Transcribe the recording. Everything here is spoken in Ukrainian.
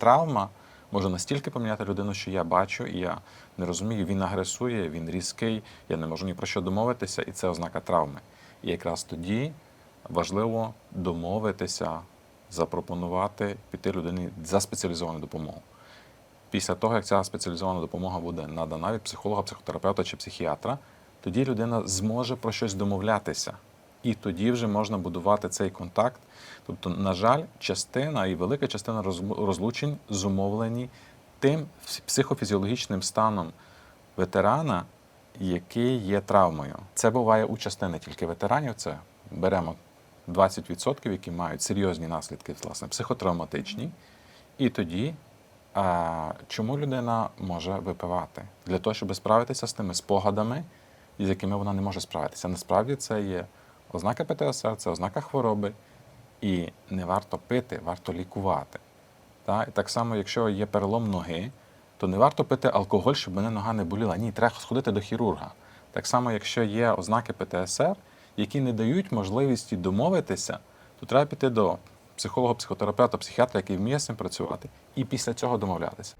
травма може настільки поміняти людину, що я бачу, і я не розумію, він агресує, він різкий, я не можу ні про що домовитися, і це ознака травми. І якраз тоді важливо домовитися, запропонувати піти людині за спеціалізовану допомогу. Після того, як ця спеціалізована допомога буде надана від психолога, психотерапевта чи психіатра, тоді людина зможе про щось домовлятися. І тоді вже можна будувати цей контакт. Тобто, на жаль, частина і велика частина розлучень зумовлені тим психофізіологічним станом ветерана, який є травмою. Це буває у частини тільки ветеранів. Це беремо 20%, які мають серйозні наслідки, власне, психотравматичні. І тоді а, чому людина може випивати? Для того, щоб справитися з тими спогадами, з якими вона не може справитися. Насправді це є ознака ПТСР, це ознака хвороби. І не варто пити, варто лікувати. Та? І так само, якщо є перелом ноги, то не варто пити алкоголь, щоб мене нога не боліла. Ні, треба сходити до хірурга. Так само, якщо є ознаки ПТСР, які не дають можливості домовитися, то треба піти до психолога, психотерапевта, психіатра, який вміє з цим працювати, і після цього домовлятися.